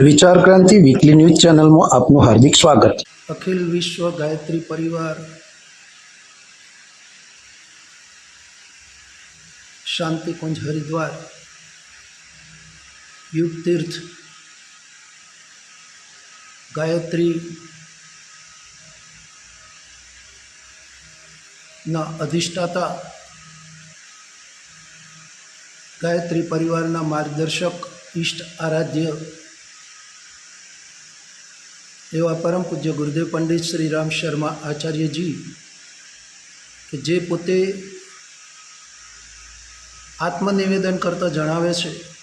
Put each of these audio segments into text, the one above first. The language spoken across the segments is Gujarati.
વિચાર ક્રાંતિ વીકલી ન્યૂઝ ચેનલમાં આપનું હાર્દિક સ્વાગત. અખિલ વિશ્વ ગાયત્રી પરિવાર શાંતિકુંજ હરિદ્વાર યુગ તીર્થ ગાયત્રી ના અધિષ્ઠાતા ગાયત્રી પરિવારના માર્ગદર્શક ઈષ્ટ આરાધ્ય એવા પરમ પૂજ્ય ગુરુદેવ પંડિત શ્રી રામ શર્મા આચાર્યજી કે જે પોતે આત્મનિવેદન કરતા જણાવે છે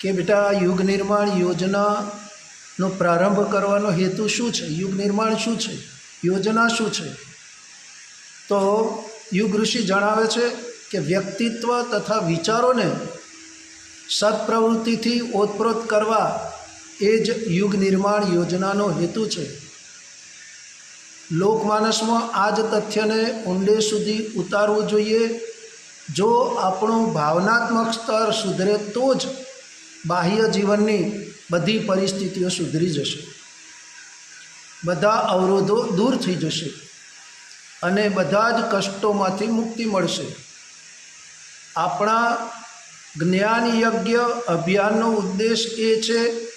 કે બેટા, યુગ નિર્માણ યોજનાનો પ્રારંભ કરવાનો હેતુ શું છે? યુગ નિર્માણ શું છે? યોજના શું છે? તો યુગ ઋષિ જણાવે છે કે વ્યક્તિત્વ તથા વિચારોને સત્પ્રવૃત્તિથી ઓતપ્રોત કરવા એ જ યુગ નિર્માણ યોજનાનો હેતુ છે. લોકમાનસમાં આ જ તથ્યને ઊંડે સુધી ઉતારવું જોઈએ. જો આપણું ભાવનાત્મક સ્તર સુધરે તો જ બાહ્ય જીવનની બધી પરિસ્થિતિઓ સુધરી જશે. બધા અવરોધો દૂર થઈ જશે અને બધા જ કષ્ટોમાંથી મુક્તિ મળશે. આપણા જ્ઞાન યજ્ઞ અભિયાનનો ઉદ્દેશ એ છે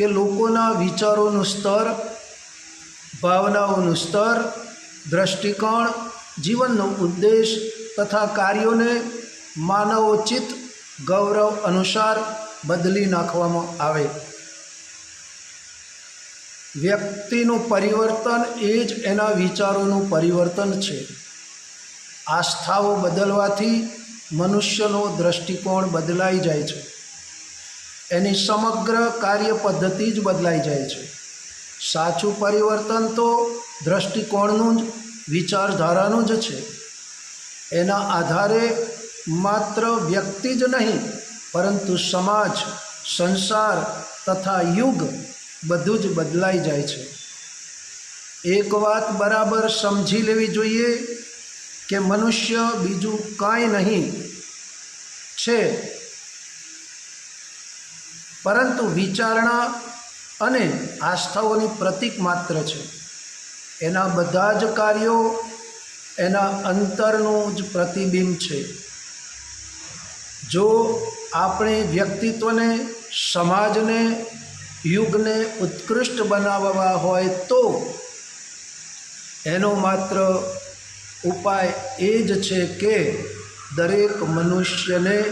કે લોકોના વિચારોનું સ્તર, ભાવનાઓનું સ્તર, દ્રષ્ટિકોણ, જીવનનો ઉદ્દેશ તથા કાર્યોને માનવોચિત ગૌરવ અનુસાર બદલી નાખવામાં આવે. વ્યક્તિનું પરિવર્તન એ જ એના વિચારોનું પરિવર્તન છે. આસ્થાઓ બદલવાથી મનુષ્યનો દ્રષ્ટિકોણ બદલાઈ જાય છે. એની સમગ્ર કાર્ય પદ્ધતિ જ બદલાઈ જાય છે. સાચું પરિવર્તન તો દ્રષ્ટિકોણનું જ, વિચારધારાનું જ છે. એના આધારે માત્ર વ્યક્તિ જ નહીં, પરંતુ સમાજ, સંસાર તથા યુગ બધું જ બદલાઈ જાય છે. એક વાત બરાબર સમજી લેવી જોઈએ કે મનુષ્ય બીજું કાંઈ નહીં. છે. પરંતુ વિચારણા અને આસ્થાઓની પ્રતીક માત્ર છે. એના બધા જ કાર્યો એના અંતરનું જ પ્રતિબિંબ છે. જો આપણે વ્યક્તિત્વને, સમાજને, યુગને ઉત્કૃષ્ટ બનાવવા હોય તો એનો માત્ર ઉપાય એ જ છે કે દરેક મનુષ્યને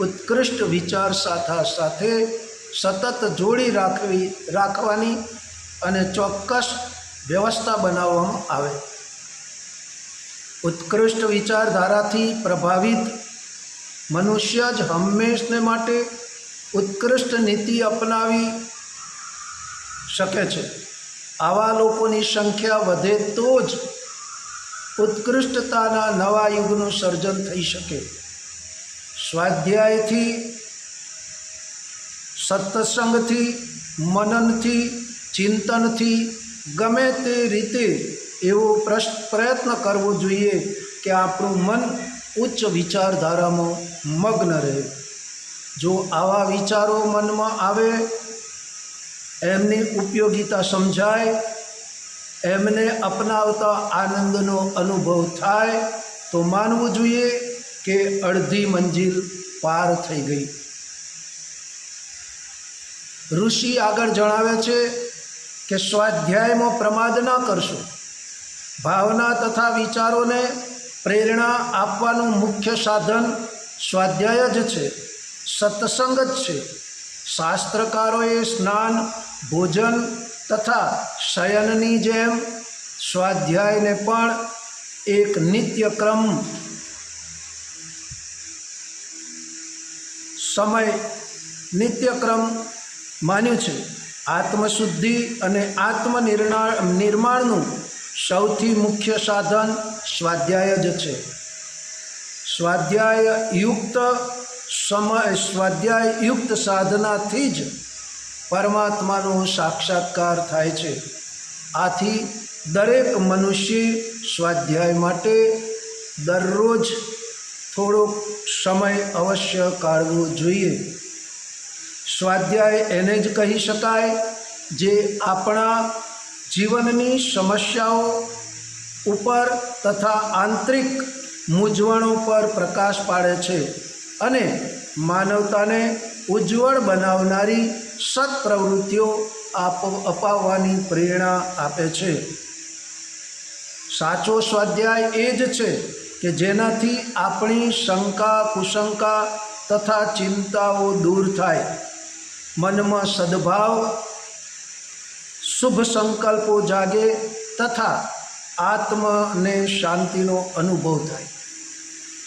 ઉત્કૃષ્ટ વિચાર સાથા સાથે સતત જોડી રાખવી, રાખવાની અને ચોક્કસ વ્યવસ્થા બનાવવામાં આવે. ઉત્કૃષ્ટ વિચારધારાથી પ્રભાવિત મનુષ્ય જ હંમેશને માટે ઉત્કૃષ્ટ નીતિ અપનાવી શકે છે. આવા લોકોની સંખ્યા વધે તો જ ઉત્કૃષ્ટતાના નવા યુગનું સર્જન થઈ શકે. સ્વાધ્યાયથી, સત્સંગથી, મનનથી, ચિંતનથી ગમે તે રીતે એવો પ્રયત્ન કરવો જોઈએ કે આપણું મન ઉચ્ચ વિચારધારામાં મગ્ન રહે. જો આવા વિચારો મનમાં આવે, એમની ઉપયોગિતા સમજાય, એમને અપનાવતા આનંદનો અનુભવ થાય, તો માનવું જોઈએ કે અડધી મંજિલ પાર થઈ ગઈ. ઋષિ આગળ જણાવે છે કે સ્વાધ્યાયમાં પ્રમાદ ન કરશો. ભાવના તથા વિચારોને પ્રેરણા આપવાનું મુખ્ય સાધન સ્વાધ્યાય જ છે, સત્સંગ જ છે. શાસ્ત્રકારોએ સ્નાન, ભોજન તથા શયનની જેમ સ્વાધ્યાયને પણ એક નિત્યક્રમ સમય નિત્યક્રમ માન્યું છે. આત્મશુદ્ધિ અને આત્મનિર્ણા નિર્માણનું સૌથી મુખ્ય સાધન સ્વાધ્યાય જ છે. સ્વાધ્યાય યુક્ત સમય સ્વાધ્યાય યુક્ત સાધનાથી જ પરમાત્માનો સાક્ષાત્કાર થાય છે. આથી દરેક મનુષ્ય સ્વાધ્યાય માટે દરરોજ થોડોક સમય અવશ્ય કાઢવો જોઈએ. સ્વાધ્યાય એને જ કહી શકાય જે આપણા જીવનની સમસ્યાઓ ઉપર તથા આંતરિક મૂંઝવણો પર પ્રકાશ પાડે છે અને માનવતાને ઉજ્જવળ બનાવનારી સત્પ્રવૃત્તિઓ આપ અપાવવાની પ્રેરણા આપે છે. સાચો સ્વાધ્યાય એ જ છે કે જેનાથી આપણી શંકા, કુશંકા તથા ચિંતાઓ દૂર થાય. મનમાં સદભાવ, શુભ સંકલ્પો જાગે તથા આત્મને શાંતિનો અનુભવ થાય.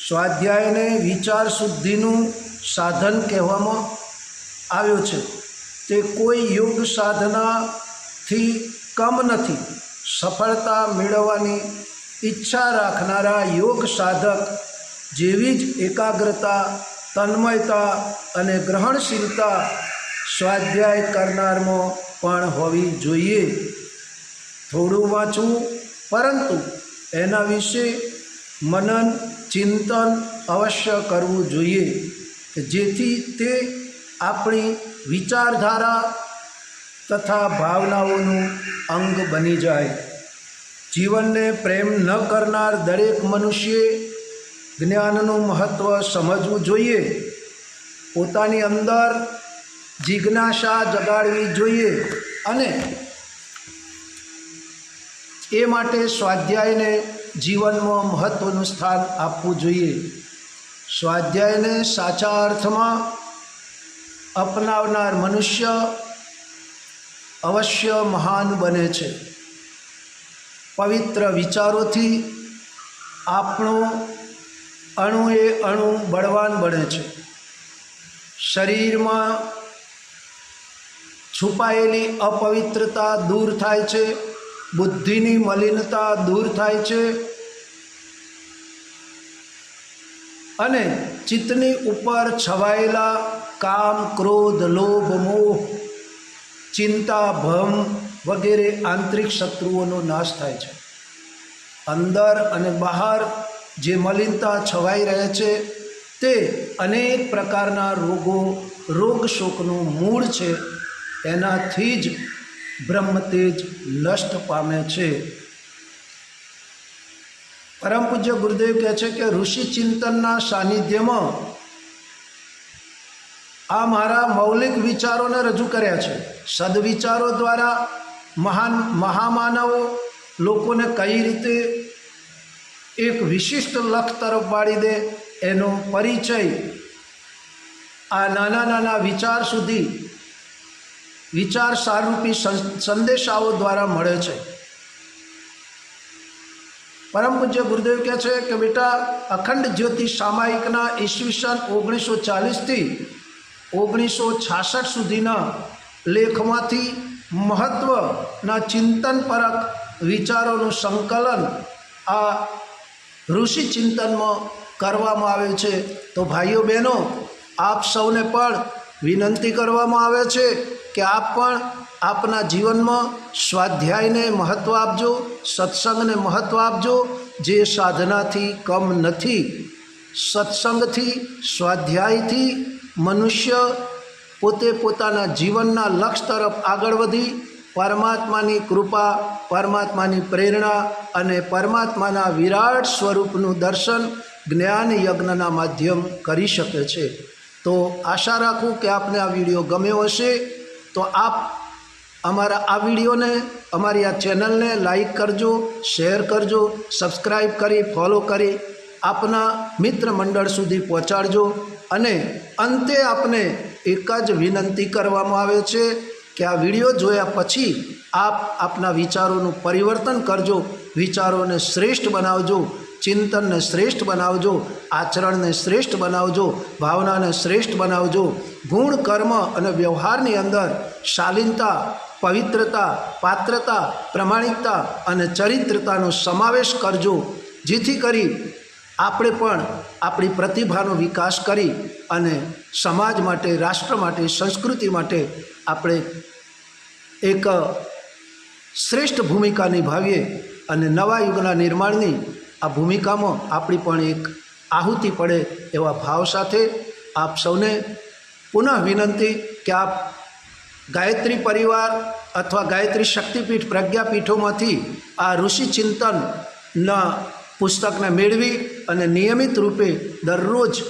સ્વાધ્યાયને વિચાર શુદ્ધિનું સાધન કહેવામાં આવ્યો છે. તે કોઈ યોગ સાધનાથી કમ નથી. સફળતા મેળવવાની ઈચ્છા રાખનારા યોગ સાધક જેવી જ એકાગ્રતા, તન્મયતા અને ગ્રહણશીલતા સ્વાધ્યાય કરનારમાં પણ હોવી જોઈએ. થોડું વાંચવું, પરંતુ એના વિશે મનન, ચિંતન અવશ્ય કરવું જોઈએ, કે જેથી તે આપણી વિચારધારા તથા ભાવનાઓનું અંગ બની જાય. જીવનને પ્રેમ ન કરનાર દરેક મનુષ્યે જ્ઞાનનું મહત્ત્વ સમજવું જોઈએ. પોતાની અંદર જિજ્ઞાસા જગાડવી જોઈએ અને એ માટે સ્વાધ્યાયને જીવનમાં મહત્ત્વનું સ્થાન આપવું જોઈએ. સ્વાધ્યાયને સાચા અર્થમાં અપનાવનાર મનુષ્ય અવશ્ય મહાન બને છે. પવિત્ર વિચારોથી આપણો એ અણુ બળવાન બને છે. શરીરમાં છુપાયેલી અપવિત્રતા દૂર થાય છે, બુદ્ધિની મલિનતા દૂર થાય છે અને ચિત્તની ઉપર છવાયેલા કામ, ક્રોધ, લોભ, મોહ, ચિંતા, ભમ વગેરે આંતરિક શત્રુઓનો નાશ થાય છે. અંદર અને બહાર જે મલિનતા છવાઈ રહે છે, તે અનેક પ્રકારના રોગો રોગ શોકનું મૂળ છે. એનાથી જ બ્રહ્મતેજ નષ્ટ પામે છે. પરમ પૂજ્ય ગુરુદેવ કહે છે કે ઋષિ ચિંતનના સાનિધ્યમાં આ મારા મૌલિક વિચારોને રજૂ કર્યા છે. સદવિચારો દ્વારા મહાન મહામાનવો લોકોને કઈ રીતે એક વિશિષ્ટ લક્ષ તરફ વાળી દે એનો પરિચય આ નાના નાના વિચાર સુધી વિચાર સારૂપી સંદેશાઓ દ્વારા મળે છે. પરમ પૂજ્ય ગુરુદેવ કહે છે કે બેટા, અખંડ જ્યોતિ સામાયિકના ઈસવીસન ઓગણીસો ચાલીસથી ઓગણીસો છાસઠ સુધીના લેખમાંથી મહત્ત્વના ચિંતનપરક વિચારોનું સંકલન આ ઋષિ ચિંતનમાં કરવામાં આવે છે. તો ભાઈઓ બહેનો, આપ સૌને પણ વિનંતી કરવામાં આવે છે કે આપ પણ આપના જીવનમાં સ્વાધ્યાયને મહત્ત્વ આપજો, સત્સંગને મહત્ત્વ આપજો. જે સાધનાથી કમ નથી, સત્સંગથી, સ્વાધ્યાયથી મનુષ્ય પોતે પોતાના જીવનના લક્ષ્ય તરફ આગળ વધી, પરમાત્માની કૃપા, પરમાત્માની પ્રેરણા અને પરમાત્માના વિરાટ સ્વરૂપનું દર્શન જ્ઞાન યજ્ઞના માધ્યમ કરી શકે છે. તો આશા રાખું કે આપને આ વીડિયો ગમ્યો હશે. તો આપ અમારા આ વિડીયોને, અમારી આ ચેનલને લાઈક કરજો, શેર કરજો, સબસ્ક્રાઈબ કરી, ફોલો કરી, આપના મિત્ર મંડળ સુધી પહોંચાડજો અને અંતે આપને એક જ વિનંતી કરવામાં આવે છે કે આ વીડિયો જોયા પછી આપ આપના વિચારોનું પરિવર્તન કરજો, વિચારોને શ્રેષ્ઠ બનાવજો, ચિંતનને શ્રેષ્ઠ બનાવજો, આચરણને શ્રેષ્ઠ બનાવજો, ભાવનાને શ્રેષ્ઠ બનાવજો. ગુણ, કર્મ અને વ્યવહારની અંદર શાલીનતા, પવિત્રતા, પાત્રતા, પ્રમાણિકતા અને ચરિત્રતાનો સમાવેશ કરજો. જેથી કરી આપણે પણ આપણી પ્રતિભાનો વિકાસ કરી અને સમાજ માટે, રાષ્ટ્ર માટે, સંસ્કૃતિ માટે આપણે એક શ્રેષ્ઠ ભૂમિકા નિભાવીએ અને નવા યુગના નિર્માણની આ ભૂમિકામાં આપણી પણ એક આહુતિ પડે એવા ભાવ સાથે આપ સૌને પુનઃ વિનંતી કે આપ ગાયત્રી પરિવાર અથવા ગાયત્રી શક્તિપીઠ પ્રજ્ઞાપીઠોમાંથી આ ઋષિ ચિંતનના પુસ્તકને મેળવી અને નિયમિત રૂપે દરરોજ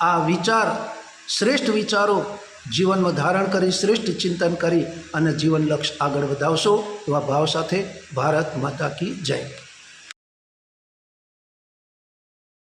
આ વિચાર, શ્રેષ્ઠ વિચારો જીવનમાં ધારણ કરી, શ્રેષ્ઠ ચિંતન કરી અને જીવન લક્ષ્ય આગળ વધાવશો. એવા ભાવ સાથે ભારત માતા કી જય.